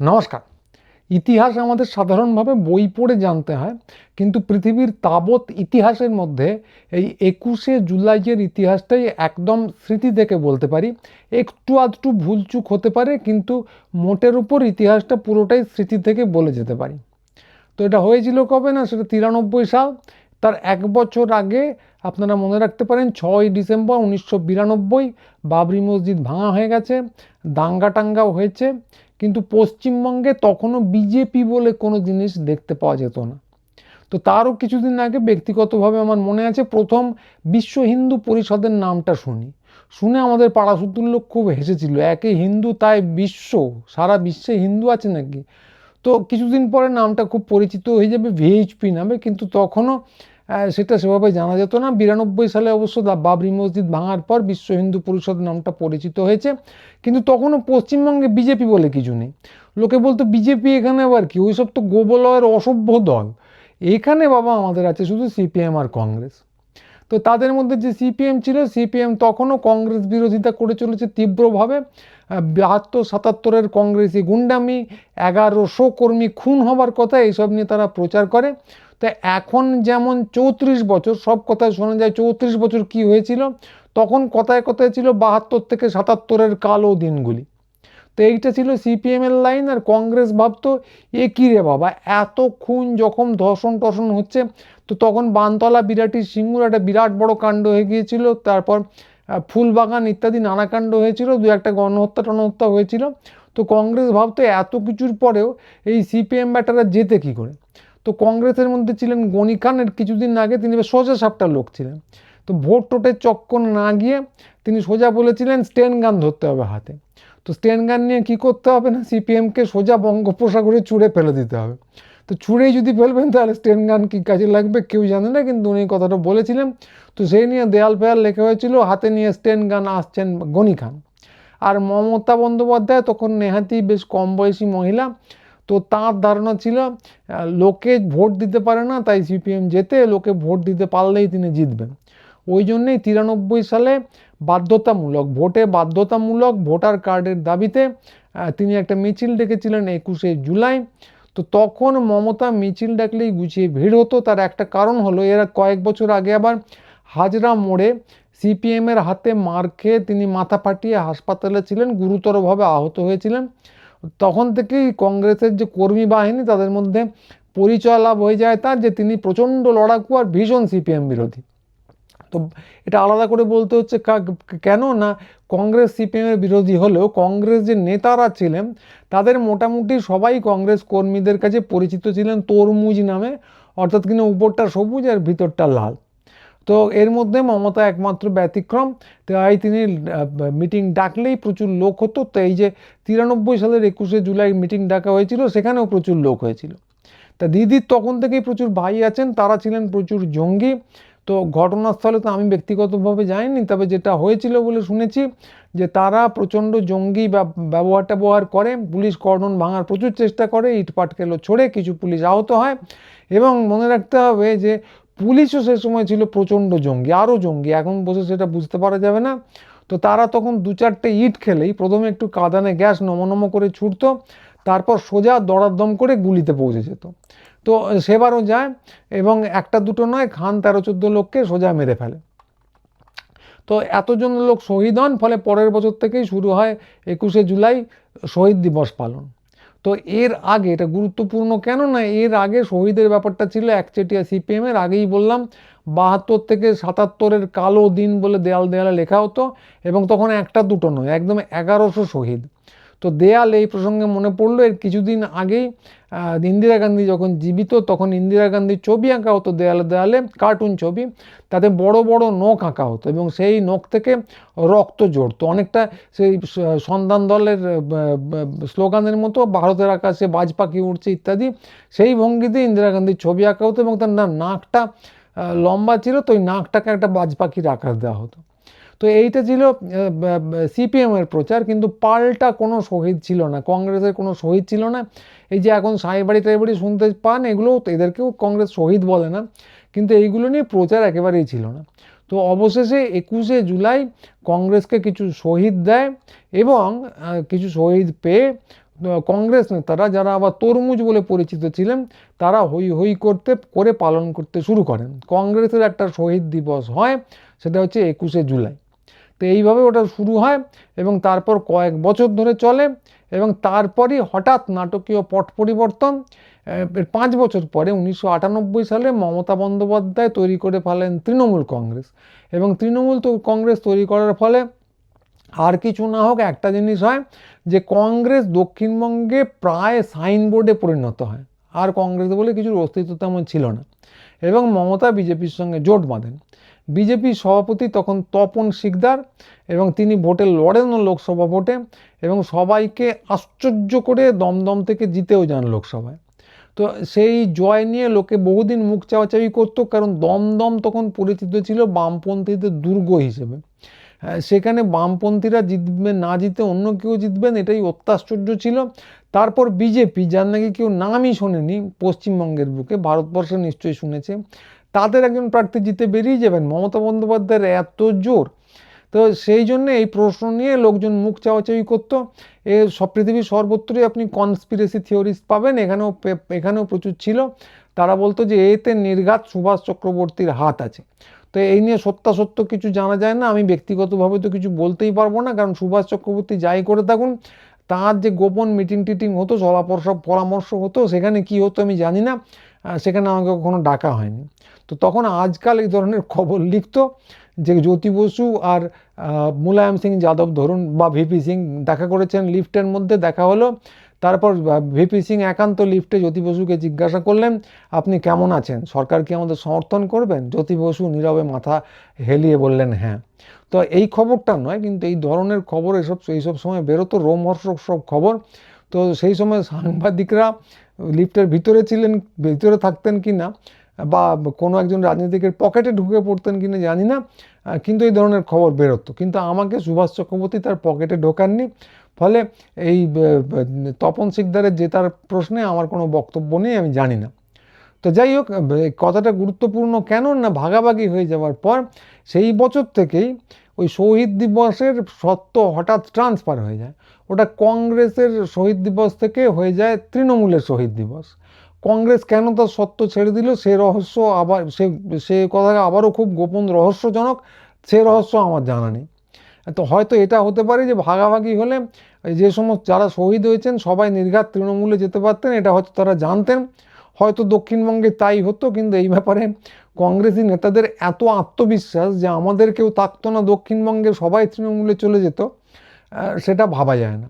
নমস্কার। ইতিহাস আমাদের সাধারণভাবে বই পড়ে জানতে হয়, কিন্তু পৃথিবীর তাবৎ ইতিহাসের মধ্যে এই একুশে জুলাইয়ের ইতিহাসটাই একদম স্মৃতি থেকে বলতে পারি। একটু আধটু ভুলচুক হতে পারে, কিন্তু মোটের উপর ইতিহাসটা পুরোটাই স্মৃতি থেকে বলে যেতে পারি। তো এটা হয়েছিল কবে না? সেটা তিরানব্বই সাল। তার এক বছর আগে আপনারা মনে রাখতে পারেন ছয় ডিসেম্বর উনিশশো বিরানব্বই বাবরি মসজিদ ভাঙা হয়ে গেছে দাঙ্গা টাঙ্গাও হয়েছে। কিন্তু পশ্চিমবঙ্গে তখনও বিজেপি বলে কোনো জিনিস দেখতে পাওয়া যেত না। তো তারও কিছুদিন আগে ব্যক্তিগতভাবে আমার মনে আছে, প্রথম বিশ্ব হিন্দু পরিষদের নামটা শুনি। শুনে আমাদের পাড়াসুদ্দুর লোক খুব হেসেছিল, একে হিন্দু, তাই বিশ্ব, সারা বিশ্বে হিন্দু আছে নাকি? তো কিছুদিন পরে নামটা খুব পরিচিত হয়ে যাবে ভিএইচপি নামে, কিন্তু তখনও সেটা সেভাবে জানা যেত না। বিরানব্বই সালে অবশ্য বাবরি মসজিদ ভাঙার পর বিশ্ব হিন্দু পরিষদ নামটা পরিচিত হয়েছে। কিন্তু তখনও পশ্চিমবঙ্গে বিজেপি বলে কিছু নেই। লোকে বলতো, বিজেপি এখানে আবার কি? ওইসব তো গোবলয়ের অসভ্য দল। এখানে বাবা আমাদের আছে শুধু সিপিএম আর কংগ্রেস। তো তাদের মধ্যে যে সিপিএম ছিল, সিপিএম তখনও কংগ্রেস বিরোধিতা করে চলেছে তীব্রভাবে। বাহাত্তর, সাতাত্তরের কংগ্রেসি গুন্ডামি, এগারোশো কর্মী খুন হবার কথা এইসব নিয়ে তারা প্রচার করে। তা এখন যেমন চৌত্রিশ বছর, সব কথায় শোনা যায় চৌত্রিশ বছর কি হয়েছিল? তখন কথায় কথায় ছিল বাহাত্তর থেকে সাতাত্তরের কালো দিনগুলি। তো এইটা ছিল সিপিএমের লাইন আর কংগ্রেস ভাবতো, এ কী রে বাবা, এত খুন যখন ধর্ষণ টর্ষণ হচ্ছে, তো তখন বানতলা বিরাটি সিঙ্গুর একটা বিরাট বড় কাণ্ড হয়ে গিয়েছিল, তারপর ফুলবাগান ইত্যাদি নানা কাণ্ড হয়েছিল, দু একটা গণহত্যা টনহত্যা হয়েছিল। তো কংগ্রেস ভাবতো এত কিছুর পরেও এই সিপিএম ব্যাটারা যেতে কী করে? তো কংগ্রেসের মধ্যে ছিলেন গনি খানের কিছুদিন আগে তিনি সোজা সাপটার লোক ছিলেন। তো ভোট টোটের চক্কর না গিয়ে তিনি সোজা বলেছিলেন, স্টেন গান ধরতে হবে হাতে। তো স্টেন গান নিয়ে কী করতে হবে না, সিপিএমকে সোজা বঙ্গোপসাগরে চুড়ে ফেলে দিতে হবে। তো ছুঁড়েই যদি ফেলবেন, তাহলে স্টেন গান কী কাজে লাগবে? কেউ জানে না, কিন্তু উনি কথাটা বলেছিলেন। তো সেই নিয়ে দেয়াল ফেয়াল লেখা হয়েছিল, হাতে নিয়ে স্টেন গান আসছেন গনি খান। আর মমতা বন্দ্যোপাধ্যায়, তখন নেহাতি বেশ কম বয়সী মহিলা তো তার ধারণা ছিল লোকে ভোট দিতে পারে না, তাই সিপিএম যেতে লোকে ভোট দিতে পারলেই তিনি জিতবেন। ওই জন্যেই তিরানব্বই সালে বাধ্যতামূলক, ভোটে বাধ্যতামূলক ভোটার কার্ডের দাবিতে তিনি একটা মিছিল ডেকেছিলেন একুশে জুলাই। তো তখন মমতা মিছিল ডাকলেই গুছিয়ে ভিড় হতো। তার একটা কারণ হলো, এরা কয়েক বছর আগে আবার হাজরা মোড়ে সিপিএমের হাতে মার খেয়ে তিনি মাথা ফাটিয়ে হাসপাতালে ছিলেন, গুরুতরভাবে আহত হয়েছিলেন। তখন থেকেই কংগ্রেসের যে কর্মী বাহিনী, তাদের মধ্যে পরিচয় লাভ হয়ে যায় তার, যে তিনি প্রচণ্ড লড়াকু আর ভীষণ সিপিএম বিরোধী। তো এটা আলাদা করে বলতে হচ্ছে কেন না কংগ্রেস সিপিএমের বিরোধী হলেও কংগ্রেস যে নেতারা ছিলেন, তাদের মোটামুটি সবাই কংগ্রেস কর্মীদের কাছে পরিচিত ছিলেন তরমুজ নামে, অর্থাৎ কিনা উপরটা সবুজ আর ভিতরটা লাল। তো এর মধ্যে মমতা একমাত্র ব্যতিক্রম। তাই তিনি মিটিং ডাকলেই প্রচুর লোক হতো। তো এই যে তিরানব্বই সালের একুশে জুলাই মিটিং ডাকা হয়েছিল, সেখানেও প্রচুর লোক হয়েছিল। তা দিদির তখন থেকেই প্রচুর ভাই আছেন, তারা ছিলেন প্রচুর জঙ্গি। তো ঘটনাস্থলে তো আমি ব্যক্তিগতভাবে যাইনি, তবে যেটা হয়েছিল বলে শুনেছি যে তারা প্রচণ্ড জঙ্গি ব্যবহার ব্যবহার করে, পুলিশ কর্ডন ভাঙার প্রচুর চেষ্টা করে ইট পাটকেলো ছোড়ে, কিছু পুলিশ আহত হয়। এবং মনে রাখতে হবে যে পুলিশও সে সময় ছিল প্রচণ্ড জঙ্গি, আরও জঙ্গি। এখন বসে সেটা বুঝতে পারা যাবে না। তো তারা তখন দু চারটে ইট খেলেই প্রথমে একটু কাঁদানে গ্যাস নমনম করে ছুটতো, তারপর সোজা দড়াদম করে গুলিতে পৌঁছে যেত। তো সেবারও যায় এবং একটা দুটো নয়, খান তেরো চোদ্দ লোককে সোজা মেরে ফেলে। তো এতজন লোক শহীদ হন, ফলে পরের বছর থেকেই শুরু হয় একুশে জুলাই শহীদ দিবস পালন। তো এর আগে, এটা গুরুত্বপূর্ণ কেন না, এর আগে শহীদের ব্যাপারটা ছিল একচেটিয়া সিপিএমের আগেই বললাম, বাহাত্তর থেকে সাতাত্তরের কালো দিন বলে দেয়াল দেয়ালে লেখা হতো এবং তখন একটা দুটো নয়, একদম এগারোশো শহীদ। তো দেয়াল এই প্রসঙ্গে মনে পড়ল, এর কিছুদিন আগেই ইন্দিরা গান্ধী যখন জীবিত, তখন ইন্দিরা গান্ধীর ছবি আঁকা হতো দেয়ালে দেয়ালে, কার্টুন ছবি, তাতে বড় বড় নখ আঁকা হতো এবং সেই নখ থেকে রক্ত জড়তো অনেকটা সেই সন্ধান দলের স্লোগানের মতো, ভারতের আকাশে বাজ পাখি উঠছে ইত্যাদি, সেই ভঙ্গিতে ইন্দিরা গান্ধীর ছবি আঁকা হতো এবং তার নাকটা লম্বা ছিল, তো ওই নাকটাকে একটা বাজ পাখির আকার দেওয়া হতো। তো এইটা ছিল সিপিএমের প্রচার, কিন্তু পাল্টা কোনো শহীদ ছিল না, কংগ্রেসের কোনো শহীদ ছিল না। এই যে এখন সাহেবাড়ি টাইবাড়ি শুনতে পান, এগুলোও এদেরকেও কংগ্রেস শহীদ বলে না, কিন্তু এইগুলো নিয়ে প্রচার একেবারেই ছিল না। তো অবশেষে একুশে জুলাই কংগ্রেসকে কিছু শহীদ দেয় এবং কিছু শহীদ পেয়ে কংগ্রেস নেতারা যারা আবার তরমুজ বলে পরিচিত ছিলেন, তারা হই হই করতে, করে পালন করতে শুরু করেন। কংগ্রেসের একটা শহীদ দিবস হয়, সেটা হচ্ছে একুশে জুলাই। তো এইভাবে ওটা শুরু হয় এবং তারপর কয়েক বছর ধরে চলে এবং তারপরই হঠাৎ নাটকীয় পট পরিবর্তন পাঁচ বছর পরে উনিশশো আটানব্বই সালে মমতা বন্দ্যোপাধ্যায় তৈরি করে ফেলেন তৃণমূল কংগ্রেস এবং তৃণমূল কংগ্রেস তৈরি করার ফলে আর কিছু না হোক একটা জিনিস হয় যে কংগ্রেস দক্ষিণবঙ্গে প্রায় সাইনবোর্ডে পরিণত হয়। আর কংগ্রেস বলে কিছুর অস্তিত্ব তেমন ছিল না। এবং মমতা বিজেপির সঙ্গে জোট বাঁধেন। বিজেপির সভাপতি তখন তপন শিকদার এবং তিনি ভোটে লড়েনও লোকসভা ভোটে এবং সবাইকে আশ্চর্য করে দমদম থেকে জিতেও যান লোকসভায়। তো সেই জয় নিয়ে লোকে বহুদিন মুখ চাওয়াচাওয়ি করতো, কারণ দমদম তখন পরিচিত ছিল বামপন্থীদের দুর্গ হিসেবে। সেখানে বামপন্থীরা জিতবেন না জিতে অন্য কেউ জিতবেন এটাই অত্যাশ্চর্য ছিল। তারপর বিজেপি, যার নাকি কেউ নামই শোনেনি, পশ্চিমবঙ্গের বুকে, ভারতবর্ষে নিশ্চয়ই শুনেছে তাদের একজন প্রার্থী জিতে বেরিয়ে যাবেন। মমতা বন্দ্যোপাধ্যায়ের এত জোর। তো সেই জন্য এই প্রশ্ন নিয়ে লোকজন মুখ চাওয়াচাওয়ি করতো। এ সব পৃথিবীর সর্বত্রই আপনি কনস্পিরেসি থিওরিস্ট পাবেন। এখানেও এখানেও প্রচুর ছিল। তারা বলতো যে এতে নির্ঘাত সুভাষ চক্রবর্তীর হাত আছে। তো এই নিয়ে সত্যাসত্য কিছু জানা যায় না। আমি ব্যক্তিগতভাবে তো কিছু বলতেই পারব না। কারণ সুভাষ চক্রবর্তী যাই করে থাকুন, তার যে গোপন মিটিং টিটিং হতো সলাপরামর্শ পরামর্শ হতো, সেখানে কি হতো আমি জানি না। সেখানে আমাকে কখনো ডাকা হয়নি। তো তখন আজকাল এই ধরনের খবর লিখতো যে জ্যোতি বসু আর মুলায়ম সিং যাদব ধরুন বা ভিপি সিং দেখা করেছেন লিফটের মধ্যে, দেখা হলো। তারপর ভিপি সিং একান্ত লিফটে জ্যোতি বসুকে জিজ্ঞাসা করলেন, আপনি কেমন আছেন? সরকার কি আমাদের সমর্থন করবেন? জ্যোতি বসু নীরবে মাথা হেলিয়ে বললেন হ্যাঁ। তো এই খবরটা নয়, কিন্তু এই ধরনের খবর এসব এইসব সময় বেরোতো, রোমহর্ষক সব খবর। তো সেই সময় সাংবাদিকরা লিফটের ভিতরে ছিলেন, ভিতরে থাকতেন কি না বা কোনো একজন রাজনীতিকের পকেটে ঢুকে পড়তেন কিনা জানি না কিন্তু এই ধরনের খবর বেরোতো। কিন্তু আমাকে সুভাষ চক্রবর্তী তার পকেটে ঢোকাননি, ফলে এই তপন শিকদারের জেতার প্রশ্নে আমার কোনো বক্তব্য নেই, আমি জানি না। তো যাই হোক কথাটা গুরুত্বপূর্ণ কেন না ভাগাভাগি হয়ে যাওয়ার পর সেই বছর থেকেই ওই শহীদ দিবসের সত্য হঠাৎ ট্রান্সফার হয়ে যায়। ওটা কংগ্রেসের শহীদ দিবস থেকে হয়ে যায় তৃণমূলের শহীদ দিবস। কংগ্রেস কেন তার সত্য ছেড়ে দিল? সে রহস্য আবার, সে সে কথাটা আবারও খুব গোপন রহস্যজনক, সে রহস্য আমার জানা নেই। তো হয়তো এটা হতে পারে যে ভাগাভাগি হলে যে সমস্ত যারা শহীদ হয়েছেন সবাই নির্ঘাত তৃণমূলে যেতে পারতেন, এটা হয়তো তারা জানতেন। হয়তো দক্ষিণবঙ্গে তাই হতো, কিন্তু এই ব্যাপারে কংগ্রেসি নেতাদের এত আত্মবিশ্বাস যে আমাদের কেউ থাকতো না দক্ষিণবঙ্গে সবাই তৃণমূলে চলে যেত সেটা ভাবা যায় না।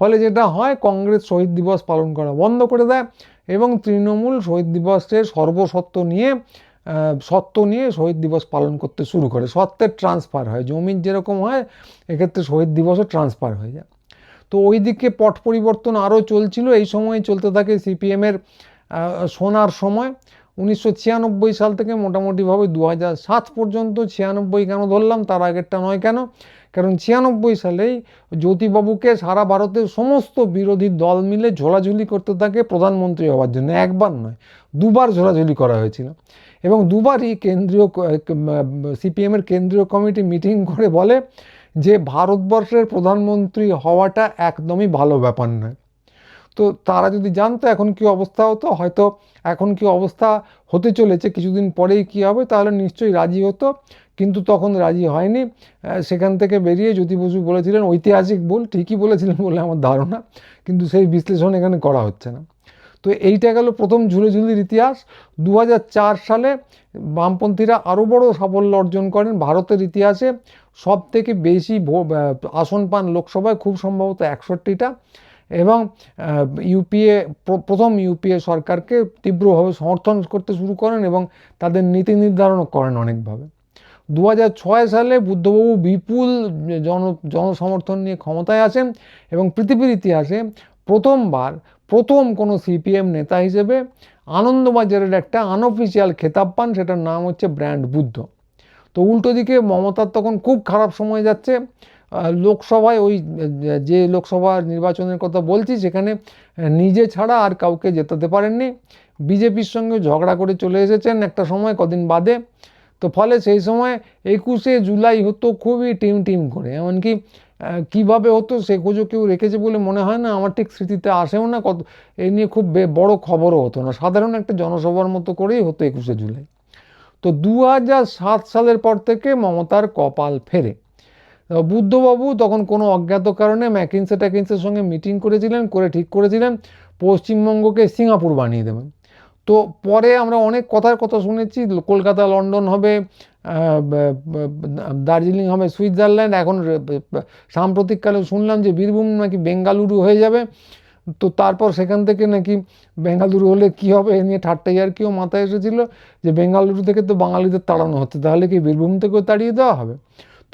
ফলে যেটা হয়, কংগ্রেস শহীদ দিবস পালন করা বন্ধ করে দেয়। এবং তৃণমূল শহীদ দিবসের সর্বসত্ব নিয়ে সত্ত্ব নিয়ে শহীদ দিবস পালন করতে শুরু করে। সত্ত্বের ট্রান্সফার হয়, জমির যেরকম হয়, এক্ষেত্রে শহীদ দিবসও ট্রান্সফার হয়ে যায়। তো ওই দিকে পট পরিবর্তন আরও চলছিল, এই সময় চলতে থাকে সিপিএমের সোনার সময়। উনিশশো ছিয়ানব্বই সাল থেকে মোটামুটিভাবে দু হাজার সাত পর্যন্ত ছিয়ানব্বই কেন ধরলাম, তার আগেরটা নয় কেন? কারণ ছিয়ানব্বই সালেই জ্যোতিবাবুকে সারা ভারতের সমস্ত বিরোধী দল মিলে ঝোলাঝুলি করতে থাকে প্রধানমন্ত্রী হওয়ার জন্য, একবার নয়, দুবার ঝোলাঝুলি করা হয়েছিল। এবং দুবারই কেন্দ্রীয় সিপিএমের কেন্দ্রীয় কমিটি মিটিং করে বলে যে ভারতবর্ষের প্রধানমন্ত্রী হওয়াটা একদমই ভালো ব্যাপার নয়। তো তারা যদি জানতো এখন কি অবস্থা হতো, হয়তো এখন কি অবস্থা হতে চলেছে, কিছুদিন পরেই কি হবে, তাহলে নিশ্চয়ই রাজি হতো। কিন্তু তখন রাজি হয়নি। সেখান থেকে বেরিয়ে জ্যোতি বসু বলেছিলেন, ঐতিহাসিক ভুল ঠিকই বলেছিলেন বলে আমার ধারণা, কিন্তু সেই বিশ্লেষণ এখানে করা হচ্ছে না। তো এইটা গেল প্রথম ঝুলিঝুলির ইতিহাস। দু হাজার চার সালে বামপন্থীরা আরও বড় সাফল্য অর্জন করেন ভারতের ইতিহাসে। সব থেকে বেশি আসন পান লোকসভায় খুব সম্ভবত একষট্টিটা এবং ইউপিএ প্রথম ইউপিএ সরকারকে তীব্রভাবে সমর্থন করতে শুরু করেন এবং তাদের নীতি নির্ধারণও করেন অনেকভাবে। দু হাজার ছয় সালে বুদ্ধবাবু বিপুল জন, জনসমর্থন নিয়ে ক্ষমতায় আসেন এবং পৃথিবীর ইতিহাসে প্রথমবার প্রথম কোনো সিপিএম নেতা হিসেবে আনন্দবাজারের একটা আনঅফিসিয়াল খেতাব পান, সেটার নাম হচ্ছে ব্র্যান্ড বুদ্ধ। তো উল্টো দিকে মমতার তখন খুব খারাপ সময় যাচ্ছে। লোকসভায় ওই, যে লোকসভা নির্বাচনের কথা বলছি, সেখানে নিজে ছাড়া আর কাউকে জেতাতে পারেননি। বিজেপির সঙ্গে ঝগড়া করে চলে এসেছেন একটা সময়, কদিন বাদে। তো ফলে সেই সময় একুশে জুলাই হতো খুবই টিম টিম করে। এমনকি কীভাবে হতো সে খোঁজও কেউ রেখেছে বলে মনে হয় না। আমার ঠিক স্মৃতিতে আসেও না। কত, এ নিয়ে খুব বড় খবরও হতো না। সাধারণ একটা জনসভার মতো করেই হতো একুশে জুলাই। তো দু সালের পর থেকে মমতার কপাল ফেরে। বুদ্ধবাবু তখন কোনো অজ্ঞাত কারণে ম্যাকিনসে ট্যাকিন্সের সঙ্গে মিটিং করেছিলেন, করে ঠিক করেছিলেন। পশ্চিমবঙ্গকে সিঙ্গাপুর বানিয়ে দেবেন। তো পরে আমরা অনেক কথার কথা শুনেছি, কলকাতা, লন্ডন হবে দার্জিলিং হবে, সুইজারল্যান্ড, এখন সাম্প্রতিককালে শুনলাম যে বীরভূম নাকি বেঙ্গালুরু হয়ে যাবে, তো তারপর সেখান থেকে নাকি বেঙ্গালুরু হলে কি হবে এ নিয়ে ঠাট্টা আর কেউ মাথায় এসেছিল যে বেঙ্গালুরু থেকে তো বাঙালিদের তাড়ানো হচ্ছে, তাহলে কি বীরভূম থেকেও তাড়িয়ে দেওয়া হবে?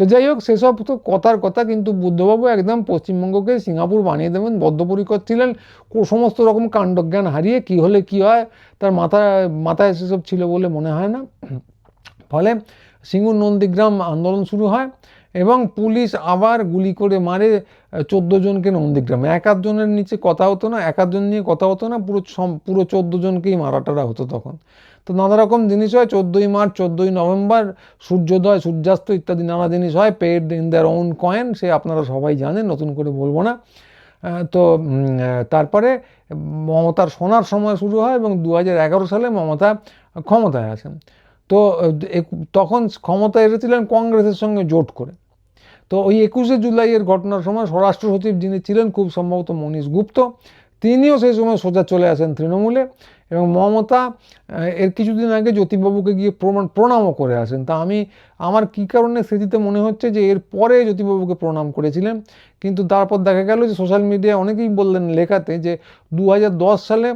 তো যাই হোক, সেসব তো কথার কথা, কিন্তু বুদ্ধবাবু একদম পশ্চিমবঙ্গকে সিঙ্গাপুর বানিয়ে দেবেন, বদ্ধপরিকর ছিলেন। সমস্ত রকম কাণ্ডজ্ঞান হারিয়ে কি হলে কি হয়, তার মাথা মাথায় সেসব ছিল বলে মনে হয় না। ফলে সিঙ্গুর নন্দীগ্রাম আন্দোলন শুরু হয়। এবং পুলিশ আবার গুলি করে মারে চোদ্দ জনকে নন্দীগ্রামে। এক আধজনের নিচে কথা হতো না, এক আধজন নিয়ে কথা হতো না, পুরো পুরো চোদ্দ জনকেই মারাটারা হতো তখন। তো নানা রকম জিনিস হয়, চোদ্দোই মার্চ, চোদ্দোই নভেম্বর, সূর্যোদয়, সূর্যাস্ত ইত্যাদি নানা জিনিস হয় paid in their own coin সে আপনারা সবাই জানেন, নতুন করে বলব না। তো তারপরে মমতার সোনার সময় শুরু হয় এবং দু হাজার এগারো সালে মমতা ক্ষমতায় আসেন। তো তখন ক্ষমতায় এসেছিলেন কংগ্রেসের সঙ্গে জোট করে। তো ওই একুশে জুলাইয়ের ঘটনার সময় স্বরাষ্ট্র সচিব যিনি ছিলেন, খুব সম্ভবত মনীষ গুপ্ত, তিনিও সেই সময় সোজা চলে আসেন তৃণমূলে এবং মমতা এর কিছুদিন আগে জ্যোতিবাবুকে গিয়ে প্রমাণ, প্রণামও করে আসেন। তা আমি, আমার কী কারণে স্মৃতিতে মনে হচ্ছে যে এর পরে জ্যোতিবাবুকে প্রণাম করেছিলেন, কিন্তু তারপর দেখা গেল যে সোশ্যাল মিডিয়ায় অনেকেই বললেন লেখাতে যে দু হাজার দশ সালে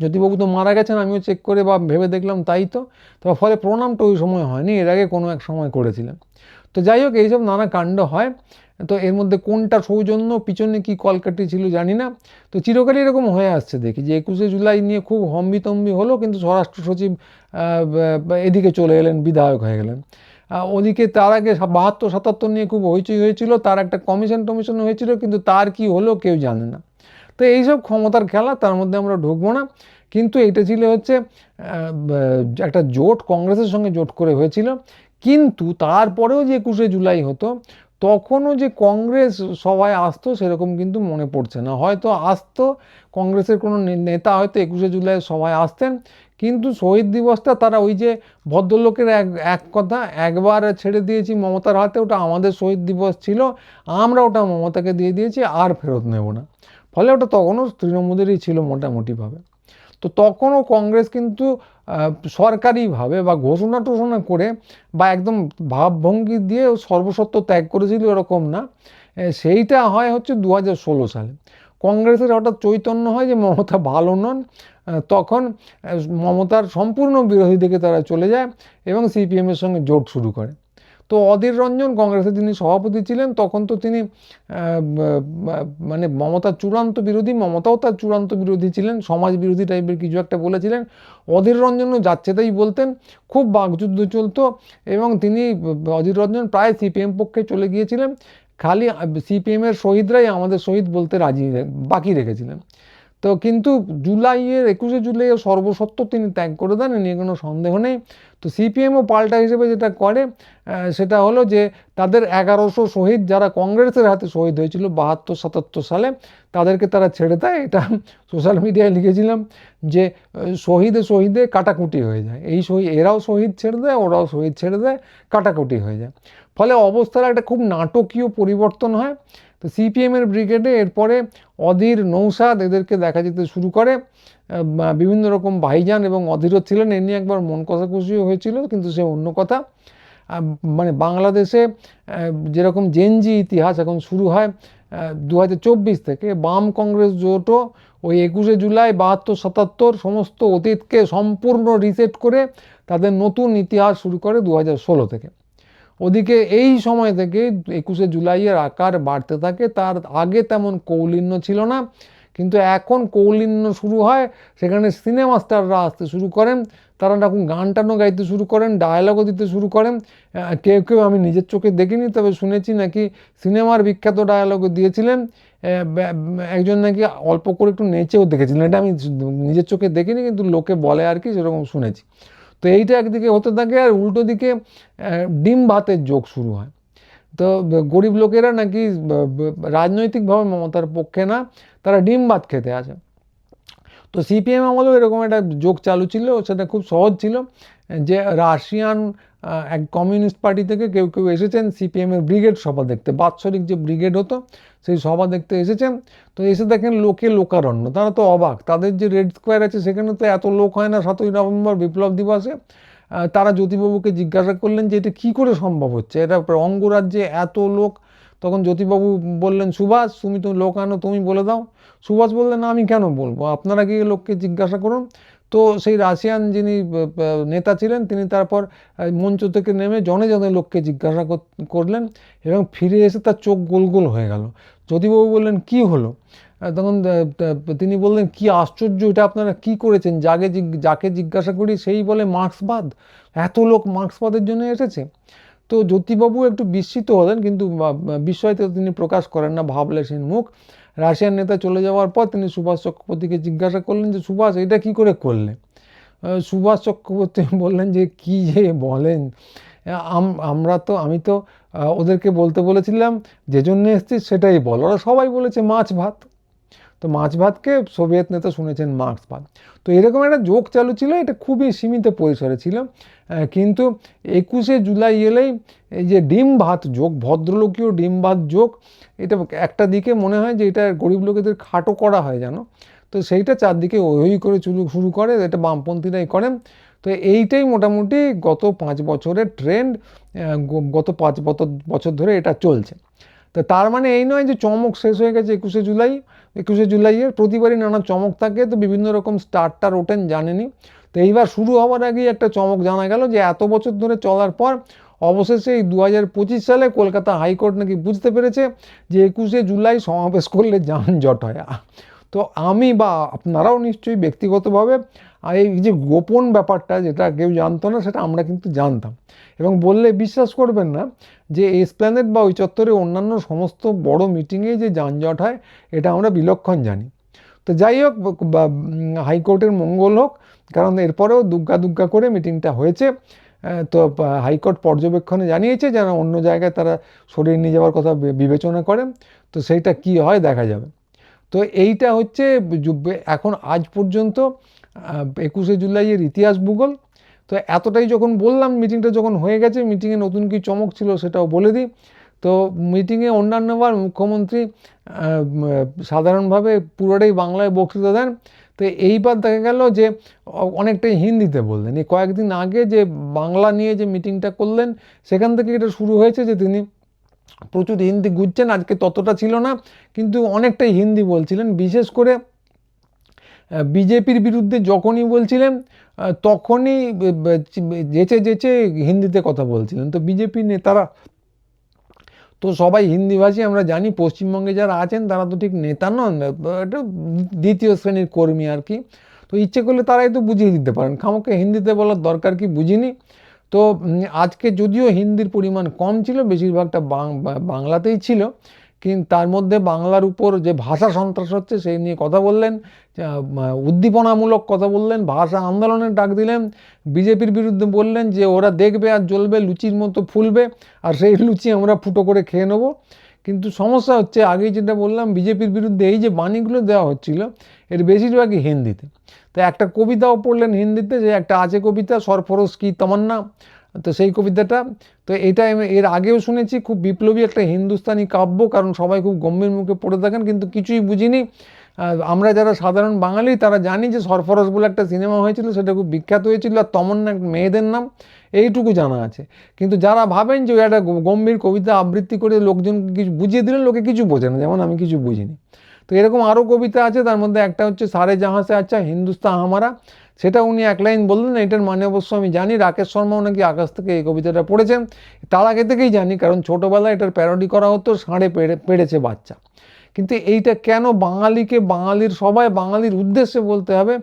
জ্যোতিবাবু তো মারা গেছেন, আমিও চেক করে বা ভেবে দেখলাম তাই তো। তবে ফলে প্রণামটা ওই সময় হয়নি, এর আগে কোনো এক সময় করেছিলেন। তো যাই হোক, এইসব নানা কাণ্ড হয়। তো এর মধ্যে কোনটা সৌজন্য, পিছনে কি কলকাটি ছিল জানি না। তো চিরকালই এরকম হয়ে আসছে দেখি যে একুশে জুলাই নিয়ে খুব হম্বিতম্বি হলো, কিন্তু স্বরাষ্ট্র সচিব এদিকে চলে এলেন বিধায়ক হয়ে গেলেন। ওদিকে তার আগে বাহাত্তর, সাতাত্তর নিয়ে খুব হইচই হয়েছিল, তার একটা কমিশন টমিশন হয়েছিল, কিন্তু তার কি হলো কেউ জানে না। তো এইসব ক্ষমতার খেলা, তার মধ্যে আমরা ঢুকবো না। কিন্তু এটা ছিল হচ্ছে একটা জোট, কংগ্রেসের সঙ্গে জোট করে হয়েছিল। কিন্তু তারপরেও যে একুশে জুলাই হতো, তখনও যে কংগ্রেস সবাই আসতো সেরকম কিন্তু মনে পড়ছে না। হয়তো আসতো, কংগ্রেসের কোনো নেতা হয়তো একুশে জুলাই সবাই আসতেন, কিন্তু শহীদ দিবসটা তারা ওই যে ভদ্রলোকের এক এক কথা, একবার ছেড়ে দিয়েছি মমতার হাতে, ওটা আমাদের শহীদ দিবস ছিল, আমরা ওটা মমতাকে দিয়ে দিয়েছি, আর ফেরত নেব না। ফলে ওটা তখনও তৃণমূলেরই ছিল মোটামুটিভাবে। তো তখনও কংগ্রেস কিন্তু সরকারিভাবে বা ঘোষণা টোষণা করে বা একদম ভাবভঙ্গি দিয়ে সর্বসত্ব ত্যাগ করেছিল এরকম না। সেইটা হয় হচ্ছে দু সালে। কংগ্রেসের হঠাৎ চৈতন্য হয় যে মমতা ভালো নন তখন মমতার সম্পূর্ণ বিরোধী দিকে তারা চলে যায় এবং সিপিএমের সঙ্গে জোট শুরু করে। তো অধীর রঞ্জন কংগ্রেসের যিনি সভাপতি ছিলেন, তখন তো তিনি মানে মমতার চূড়ান্ত বিরোধী, মমতাও তার চূড়ান্ত বিরোধী ছিলেন, সমাজ বিরোধী টাইপের কিছু একটা বলেছিলেন। অধীর রঞ্জনও যাচ্ছে তাই বলতেন, খুব বাকযুদ্ধ চলতো এবং তিনি, অধীর রঞ্জন প্রায় সিপিএম পক্ষে চলে গিয়েছিলেন। খালি সিপিএমের শহীদরাই আমাদের শহীদ বলতে রাজি, বাকি রেখেছিলেন। তো কিন্তু জুলাইয়ের একুশে জুলাইয়ের সর্বসত্ব তিনি ত্যাগ করে দেন নিয়ে কোনো সন্দেহ নেই। তো সিপিএমও পাল্টা হিসেবে যেটা করে সেটা হলো যে তাদের এগারোশো শহীদ যারা কংগ্রেসের হাতে শহীদ হয়েছিল, বাহাত্তর, সাতাত্তর সালে, তাদেরকে তারা ছেড়ে দেয়। এটা সোশ্যাল মিডিয়ায় লিখেছিলাম যে শহীদে শহীদে কাটাকুটি হয়ে যায়। এই শহীদ এরাও শহীদ ছেড়ে দেয়, ওরাও শহীদ ছেড়ে দেয়, কাটাকুটি হয়ে যায়। ফলে অবস্থার একটা খুব নাটকীয় পরিবর্তন হয়। তো সিপিএমের ব্রিগেডে এরপরে অধীর নৌসাদ এদেরকে দেখা যেতে শুরু করে। বিভিন্ন রকম ভাইজান এবং অধীরও ছিলেন, এ নিয়ে একবার মন কষাকষিও হয়েছিল, কিন্তু সে অন্য কথা। মানে বাংলাদেশে যেরকম জেনজি ইতিহাস এখন শুরু হয় দু হাজার চব্বিশ থেকে বাম কংগ্রেস জোটও ওই একুশে জুলাই বাহাত্তর সাতাত্তর সমস্ত অতীতকে সম্পূর্ণ রিসেট করে তাদের নতুন ইতিহাস শুরু করে দু থেকে। ওদিকে এই সময় থেকে একুশে জুলাইয়ের আকার বাড়তে থাকে, তার আগে তেমন কৌলিন্য ছিল না। কিন্তু এখন কৌলিন্য শুরু হয়, সেখানে সিনেমা স্টাররা আসতে শুরু করেন, তারা এখন গান টানও গাইতে শুরু করেন ডায়ালগও দিতে শুরু করেন। কেউ কেউ আমি নিজের চোখে দেখিনি, তবে শুনেছি নাকি সিনেমার বিখ্যাত ডায়ালগও দিয়েছিলেন। একজন নাকি অল্প করে একটু নেচেও দেখেছিলেন, এটা আমি নিজের চোখে দেখিনি, কিন্তু লোকে বলে আর কি সেরকম শুনেছি। তো এইটা একদিকে হতে থাকে আর উল্টো দিকে ডিম ভাতের যোগ শুরু হয়। তো গরিব লোকেরা নাকি রাজনৈতিকভাবে মমতার পক্ষে না, তারা ডিম ভাত খেতে আছে তো সিপিএম আমলেও এরকম একটা যোগ চালু ছিল, সেটা খুব সহজ ছিল, যে রাশিয়ান এক কমিউনিস্ট পার্টি থেকে কেউ কেউ এসেছেন সিপিএমের ব্রিগেড সভা দেখতে। বাৎসরিক যে ব্রিগেড হতো, সেই সভা দেখতে এসেছেন। তো এসে দেখেন লোকে লোকারণ্য, তারা তো অবাক। তাদের যে রেড স্কোয়ার আছে, সেখানে তো এত লোক হয় না, সাতই নভেম্বর বিপ্লব দিবসে। তারা জ্যোতিবাবুকে জিজ্ঞাসা করলেন যে এটা কী করে সম্ভব হচ্ছে? এটা অঙ্গরাজ্যে এত লোক। তখন জ্যোতিবাবু বললেন, সুভাষ, তুমি তো লোক আনো তুমি বলে দাও। সুভাষ বললেন না আমি কেন বলব? আপনারা গিয়ে লোককে জিজ্ঞাসা করুন। তো সেই রাশিয়ান যিনি নেতা ছিলেন, তিনি তারপর মঞ্চ থেকে নেমে জনে জনে লোককে জিজ্ঞাসা করলেন এবং ফিরে এসে তার চোখ গোল গোল হয়ে গেল। জ্যোতিবাবু বললেন, কি হলো? তখন তিনি বললেন, কি আশ্চর্য, এটা আপনারা কি করেছেন? যাকে যাকে জিজ্ঞাসা করি সেই বলে মার্ক্সবাদ এত লোক মার্ক্সবাদের জন্য এসেছে। তো জ্যোতিবাবু একটু বিস্মিত হলেন, কিন্তু বিস্ময়তে তিনি প্রকাশ করেন না ভাবলেশহীন মুখ। রাশিয়ান নেতা চলে যাওয়ার পর তিনি সুভাষ চক্রবর্তীকে জিজ্ঞাসা করলেন যে, সুভাষ, এটা কি করে করলেন সুভাষ চক্রবর্তী বললেন যে, কি যে বলেন? আম- আমরা তো, আমি তো ওদেরকে বলতে বলেছিলাম, যে জন্য এসেছি সেটাই বল। ওরা সবাই বলেছে, মাছ, ভাত। তো মাছ ভাতকে সোভিয়েত নেতা শুনেছেন মার্ক্স ভাত তো এরকম একটা যোগ চালু ছিল, এটা খুবই সীমিত পরিসরে ছিল। কিন্তু একুশে জুলাই এলেই এই যে ডিম ভাত যোগ, ভদ্রলোকীয় ডিম ভাত যোগ, এটা একটা দিকে মনে হয় যে এটা গরিব লোকেদের খাটো করা হয় যেন। তো সেইটা চারদিকে ওই করে চুলু শুরু করে, এটা বামপন্থীরাই করেন। তো এইটাই মোটামুটি গত পাঁচ বছরের ট্রেন্ড গত পাঁচ বছর ধরে এটা চলছে। তো তার মানে এই নয় যে চমক শেষ হয়ে গেছে একুশে জুলাই। একুশে জুলাইয়ের প্রতিবারই নানা চমক থাকে, তো বিভিন্ন রকম স্টারটার ওঠেন জানেনি তো এইবার শুরু হওয়ার আগেই একটা চমক জানা গেল যে এত বছর ধরে চলার পর অবশেষে এই দু হাজার পঁচিশ সালে কলকাতা হাইকোর্ট নাকি বুঝতে পেরেছে যে একুশে জুলাই সমাবেশ করলে যানজট হয়। তো আমি বা আপনারাও নিশ্চয়ই ব্যক্তিগতভাবে আর এই যে গোপন ব্যাপারটা যেটা কেউ জানতো না, সেটা আমরা কিন্তু জানতাম। এবং বললে বিশ্বাস করবেন না যে এসপ্ল্যানেট বা ওই চত্বরে অন্যান্য সমস্ত বড় মিটিংয়ে যে যানজট হয়, এটা আমরা বিলক্ষণ জানি। তো যাই হোক হাইকোর্টের মঙ্গল হোক, কারণ এরপরেও দুগ্গা দুগ্গা করে মিটিংটা হয়েছে। তো হাইকোর্ট পর্যবেক্ষণে জানিয়েছে যেন অন্য জায়গায় তারা সরিয়ে নিয়ে যাওয়ার কথা বিবেচনা করেন তো সেইটা কি হয় দেখা যাবে। তো এইটা হচ্ছে এখন আজ পর্যন্ত একুশে জুলাইয়ের ইতিহাস ভূগোল। তো এতটাই যখন বললাম মিটিংটা যখন হয়ে গেছে মিটিংয়ে নতুন কি চমক ছিল সেটাও বলে দিই। তো মিটিংয়ে অন্যান্যবার মুখ্যমন্ত্রী সাধারণভাবে পুরোটাই বাংলায় বক্তৃতা দেন। তো এইবার দেখা গেল যে, অনেকটাই হিন্দিতে বললেন। এই কয়েকদিন আগে যে বাংলা নিয়ে যে মিটিংটা করলেন, সেখান থেকে এটা শুরু হয়েছে যে তিনি প্রচুর হিন্দি গুজছেন। আজকে ততটা ছিল না, কিন্তু অনেকটাই হিন্দি বলছিলেন। বিশেষ করে বিজেপির বিরুদ্ধে যখনই বলছিলেন তখনই যেচে যেচে হিন্দিতে কথা বলছিলেন। তো বিজেপি নেতারা, তো সবাই হিন্দিভাষী, আমরা জানি পশ্চিমবঙ্গে যারা আছেন, তারা তো ঠিক নেতা নন এটা দ্বিতীয় শ্রেণির কর্মী আর কি। তো ইচ্ছে করলে তারাই তো বুঝিয়ে দিতে পারেন। খামোকে হিন্দিতে বলার দরকার কি বুঝিনি। তো আজকে যদিও হিন্দির পরিমাণ কম ছিল, বেশিরভাগটা বাংলাতেই ছিল কিন্তু তার মধ্যে বাংলার উপর যে ভাষা সন্ত্রাস হচ্ছে, সেই নিয়ে কথা বললেন উদ্দীপনামূলক কথা বললেন, ভাষা আন্দোলনের ডাক দিলেন, বিজেপির বিরুদ্ধে বললেন যে ওরা দেখবে আর জ্বলবে, লুচির মতো ফুলবে, আর সেই লুচি আমরা ফুটো করে খেয়ে নেব। কিন্তু সমস্যা হচ্ছে, আগেই যেটা বললাম, বিজেপির বিরুদ্ধে এই যে বাণীগুলো দেওয়া হচ্ছিল, এর বেশিরভাগই হিন্দিতে। তো একটা কবিতাও পড়লেন হিন্দিতে, যে একটা আছে কবিতা, সরফরোজ কি তামান্না তো সেই কবিতাটা, তো এটা এর আগেও শুনেছি, খুব বিপ্লবী একটা হিন্দুস্তানি কাব্য, কারণ সবাই খুব গম্ভীর মুখে পড়ে থাকেন, কিন্তু কিছুই বুঝিনি। আমরা যারা সাধারণ বাঙালি, তারা জানি যে সরফরস বলে একটা সিনেমা হয়েছিল, সেটা খুব বিখ্যাত হয়েছিল, আর তমন্না মেয়েদের নাম, এইটুকু জানা আছে। কিন্তু যারা ভাবেন যে ওই একটা গম্ভীর কবিতা আবৃত্তি করে লোকজনকে কিছু বুঝিয়ে দিলে লোকে কিছু বোঝে না, যেমন আমি কিছু বুঝিনি। তো এরকম আরও কবিতা আছে, তার মধ্যে একটা হচ্ছে সারে জাহাঁ সে আচ্ছা হিন্দুস্তান হামারা সেটা উনি এক লাইন বললেন, এটার মানে অবশ্য আমি জানি, রাকেশ শর্মাও নাকি আকাশ থেকে এই কবিতাটা পড়েছেন, তার আগে থেকেই জানি, কারণ ছোটোবেলায় এটার প্যারোডি করা হতো, ষাঁড়ে পেড়ে, পেড়েছে বাচ্চা। কিন্তু এইটা কেন বাঙালিকে, বাঙালির সবাই, বাঙালির উদ্দেশ্যে বলতে হবে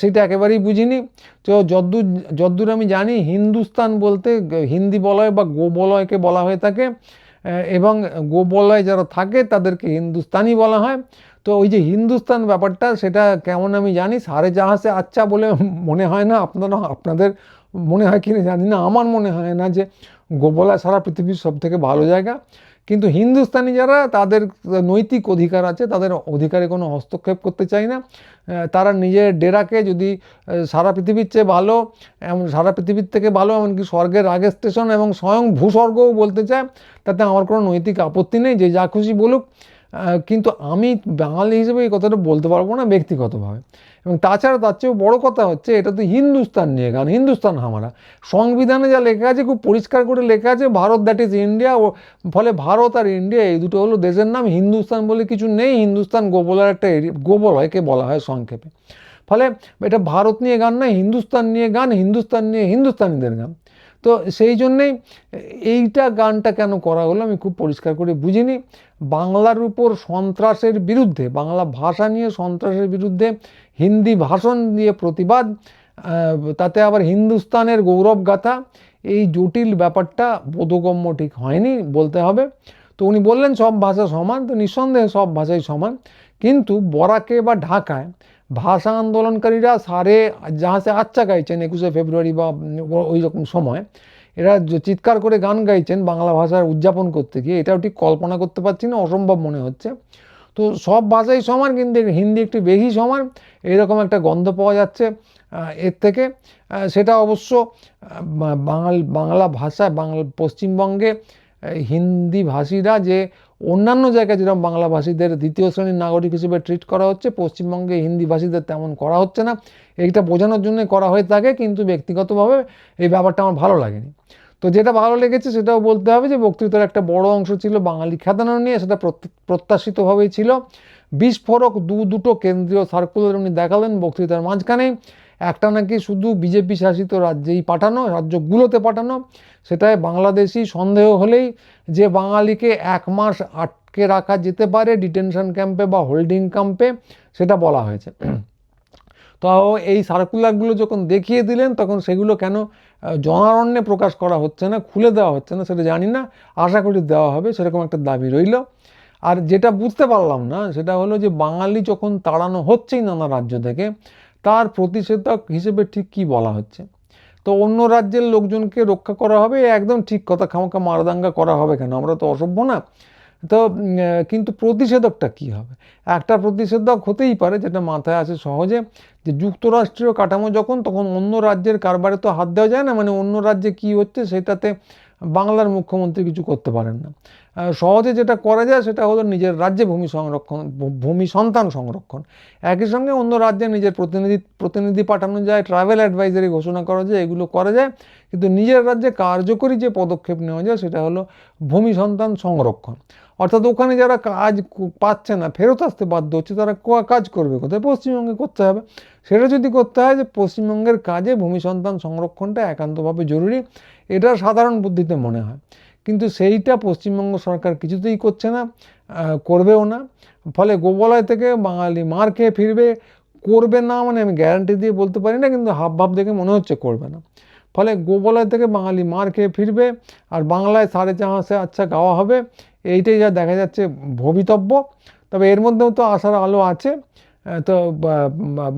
সেটা একেবারেই বুঝিনি। তো যদ্দূর যদ্দূর আমি জানি, হিন্দুস্তান বলতে হিন্দি বলয় বা গোবলয়কে বলা হয়ে থাকে এবং গোবলয় যারা থাকে, তাদেরকে হিন্দুস্তানি বলা হয়। তো ওই যে হিন্দুস্তান ব্যাপারটা, সেটা কেমন আমি জানি, সারে জাহাজে আচ্ছা বলে মনে হয় না, আপনারা, আপনাদের মনে হয় কিনা জানি না, আমার মনে হয় না যে গোবলা সারা পৃথিবীর সব থেকে ভালো জায়গা। কিন্তু হিন্দুস্তানি যারা, তাদের নৈতিক অধিকার আছে, তাদের অধিকারে কোনো হস্তক্ষেপ করতে চায় না। তারা নিজের ডেরাকে যদি সারা পৃথিবীর চেয়ে ভালো এমন সারা পৃথিবীর থেকে ভালো, এমনকি স্বর্গের আগে স্টেশন এবং স্বয়ং ভূস্বর্গও বলতে চায়, তাতে আমার কোনো নৈতিক আপত্তি নেই, যে যা খুশি বলুক। কিন্তু আমি বাঙালি হিসেবে এই কথাটা বলতে পারব না ব্যক্তিগতভাবে। এবং তাছাড়া তার চেয়েও বড় কথা হচ্ছে, এটা তো হিন্দুস্তান নিয়ে গান হিন্দুস্তান হামারা। সংবিধানে যা লেখা আছে, খুব পরিষ্কার করে লেখা আছে, ভারত দ্যাট ইজ ইন্ডিয়া ও, ফলে ভারত আর ইন্ডিয়া এই দুটো হলো দেশের নাম। হিন্দুস্তান বলে কিছু নেই, হিন্দুস্তান গোবলার একটা এরি- গোবল হয়, কে বলা হয় সংক্ষেপে। ফলে এটা ভারত নিয়ে গান নয়, হিন্দুস্তান নিয়ে গান, হিন্দুস্তান নিয়ে হিন্দুস্তানিদের গান। তো সেই জন্যেই এইটা গানটা কেন করা হলো আমি খুব পরিষ্কার করে বুঝিনি। বাংলার উপর সন্ত্রাসের বিরুদ্ধে, বাংলা ভাষা নিয়ে সন্ত্রাসের বিরুদ্ধে হিন্দি ভাষণ দিয়ে প্রতিবাদ তাতে আবার হিন্দুস্তানের গৌরব গাথা এই জটিল ব্যাপারটা বোধগম্য ঠিক হয়নি বলতে হবে। তো উনি বললেন, সব ভাষা সমান, তো নিঃসন্দেহে সব ভাষাই সমান। কিন্তু বরাকে বা ঢাকায় ভাষা আন্দোলনকারীরা সারে জাহাজে আচ্ছা গাইছেন, একুশে ফেব্রুয়ারি বা ওই রকম সময়, এরা চিৎকার করে গান গাইছেন বাংলা ভাষার উদযাপন করতে গিয়ে, এটাও ঠিক কল্পনা করতে পারছি না, অসম্ভব মনে হচ্ছে। তো সব ভাষাই সমান, কিন্তু হিন্দি একটু বেশি সমান, এরকম একটা গন্ধ পাওয়া যাচ্ছে এর থেকে। সেটা অবশ্য বাঙাল, বাংলা ভাষা বাংলা পশ্চিমবঙ্গে হিন্দি ভাষীরা যে অন্যান্য জায়গায় যেরকম বাংলাভাষীদের দ্বিতীয় শ্রেণির নাগরিক হিসেবে ট্রিট করা হচ্ছে, পশ্চিমবঙ্গে হিন্দিভাষীদের তেমন করা হচ্ছে না। এইটা বোঝানোর জন্য করা হয়ে থাকে, কিন্তু ব্যক্তিগতভাবে এই ব্যাপারটা আমার ভালো লাগেনি। তো যেটা ভালো লেগেছে সেটাও বলতে হবে যে বক্তৃতার একটা বড় অংশ ছিল বাঙালি খ্যাতানো নিয়ে, সেটা প্রত্য- প্রত্যাশিতভাবেই ছিল। বিস্ফোরক দু দুটো কেন্দ্রীয় সার্কুলার উনি দেখালেন বক্তৃতার মাঝখানে। একটা নাকি শুধু বিজেপি শাসিত রাজ্যেই পাঠানো, রাজ্যগুলোতে পাঠানো, সেটায় বাংলাদেশি সন্দেহ হলেই যে বাঙালিকে এক মাস আটকে রাখা যেতে পারে ডিটেনশন ক্যাম্পে বা হোল্ডিং ক্যাম্পে, সেটা বলা হয়েছে। তো এই সার্কুলারগুলো যখন দেখিয়ে দিলেন, তখন সেগুলো কেন জনারণ্যে প্রকাশ করা হচ্ছে না, খুলে দেওয়া হচ্ছে না, সেটা জানি না, আশা করি দেওয়া হবে, সেরকম একটা দাবি রইল। আর যেটা বুঝতে পারলাম না, সেটা হলো যে বাঙালি যখন তাড়ানো হচ্ছেই নানা রাজ্য থেকে তার প্রতিষেধক হিসেবে ঠিক কী বলা হচ্ছে? তো অন্য রাজ্যের লোকজনকে রক্ষা করা হবে, একদম ঠিক কথা, খামোখা মারদাঙ্গা করা হবে কেন? আমরা তো অসভ্য না। তো কিন্তু প্রতিষেধকটা কি হবে? একটা প্রতিষেধক হতেই পারে, যেটা মাথায় আসে সহজে, যে যুক্তরাষ্ট্রীয় কাঠামো যখন, তখন অন্য রাজ্যের কারবারে তো হাত দেওয়া যায় না মানে অন্য রাজ্যে কি হচ্ছে, সেটাতে বাংলার মুখ্যমন্ত্রী কিছু করতে পারেন না। সহজে যেটা করা যায় সেটা হলো নিজের রাজ্যে ভূমি সংরক্ষণ ভূমি সন্তান সংরক্ষণ। একই সঙ্গে অন্য রাজ্যে নিজের প্রতিনিধি প্রতিনিধি পাঠানো যায় ট্রাভেল অ্যাডভাইজারি ঘোষণা করা যায়, এগুলো করা যায়। কিন্তু নিজের রাজ্যে কার্যকরী যে পদক্ষেপ নেওয়া যায় সেটা হলো ভূমি সন্তান সংরক্ষণ। অর্থাৎ ওখানে যারা কাজ পাচ্ছে না, ফেরত আসতে বাধ্য হচ্ছে, তারা কাজ করবে কোথায়? পশ্চিমবঙ্গে করতে হবে। সেটা যদি করতে হয় যে পশ্চিমবঙ্গের কাজে ভূমি সন্তান সংরক্ষণটা একান্তভাবে জরুরি, এটা সাধারণ বুদ্ধিতে মনে হয়। কিন্তু সেইটা পশ্চিমবঙ্গ সরকার কিছুতেই করছে না করবেও না। ফলে গোবলয় থেকে বাঙালি মার খেয়ে ফিরবে, করবে না মানে আমি গ্যারান্টি দিয়ে বলতে পারি না, কিন্তু হাব ভাব দেখে মনে হচ্ছে করবে না। ফলে গোবলয় থেকে বাঙালি মার খেয়ে ফিরবে, আর বাংলায় সাড়ে চাহাসে আচ্ছা গাওয়া হবে, এইটাই যা দেখা যাচ্ছে ভবিতব্য। তবে এর মধ্যেও তো আশার আলো আছে। তো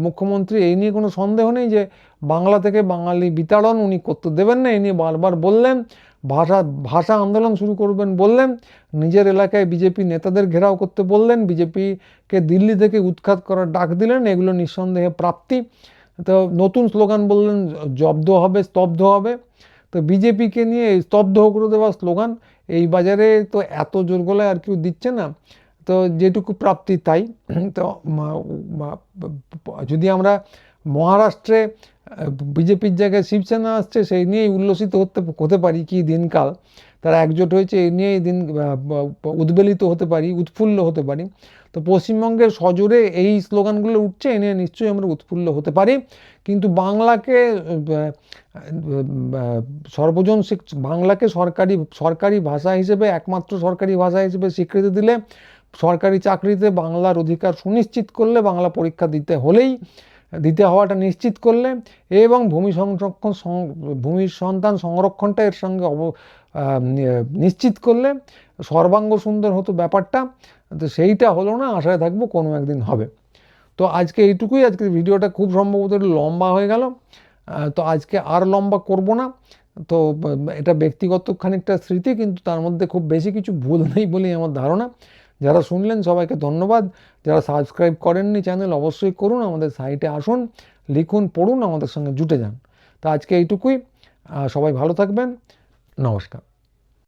মুখ্যমন্ত্রী এই নিয়ে কোনো সন্দেহ নেই যে বাংলা থেকে বাঙালি বিতাড়ন উনি করতে দেবেন না, ইনি বারবার বললেন, ভাষা ভাষা আন্দোলন শুরু করবেন বললেন, নিজের এলাকায় বিজেপি নেতাদের ঘেরাও করতে বললেন, বিজেপিকে দিল্লি থেকে উৎখাত করার ডাক দিলেন, এগুলো নিঃসন্দেহে প্রাপ্তি। তো নতুন স্লোগান বললেন, জব্দ হবে, স্তব্ধ হবে। তো বিজেপিকে নিয়ে স্তব্ধ করে দেওয়া স্লোগান, এই বাজারে তো এত জোর গলায় আর কেউ দিচ্ছে না। তো যেটুকু প্রাপ্তি তাই। তো যদি আমরা মহারাষ্ট্রে বিজেপির জায়গায় শিবসেনা আসছে, সেই নিয়েই উল্লসিত হতে হতে পারি কি দিনকাল। তারা একজোট হয়েছে, এই নিয়েই দিন উদ্বেলিত হতে পারি, উৎফুল্ল হতে পারি। তো পশ্চিমবঙ্গের সজোরে এই স্লোগানগুলো উঠছে, এ নিয়ে নিশ্চয়ই আমরা উৎফুল্ল হতে পারি। কিন্তু বাংলাকে সর্বজন বাংলাকে সরকারি সরকারি ভাষা হিসেবে, একমাত্র সরকারি ভাষা হিসেবে স্বীকৃতি দিলে, সরকারি চাকরিতে বাংলার অধিকার সুনিশ্চিত করলে বাংলা পরীক্ষা দিতে হলেই দিতে হওয়াটা নিশ্চিত করলে এবং ভূমি সংরক্ষণ ভূমির সন্তান সংরক্ষণটা এর সঙ্গে অব নিশ্চিত করলে সর্বাঙ্গ সুন্দর হতো ব্যাপারটা। তো সেইটা হলো না, আশায় থাকব কোনো একদিন হবে। তো আজকে এইটুকুই আজকে ভিডিওটা খুব সম্ভবত একটু লম্বা হয়ে গেল। তো আজকে আর লম্বা করব না। তো এটা ব্যক্তিগত খানিকটা স্মৃতি, কিন্তু তার মধ্যে খুব বেশি কিছু ভুল নেই বলেই আমার ধারণা। যারা শুনলেন, সবাইকে ধন্যবাদ। যারা সাবস্ক্রাইব করেননি চ্যানেল অবশ্যই করুন, আমাদের সাইটে আসুন, লিখুন, পড়ুন, আমাদের সঙ্গে জুটে যান। তা আজকে এইটুকুই। সবাই ভালো থাকবেন। নমস্কার।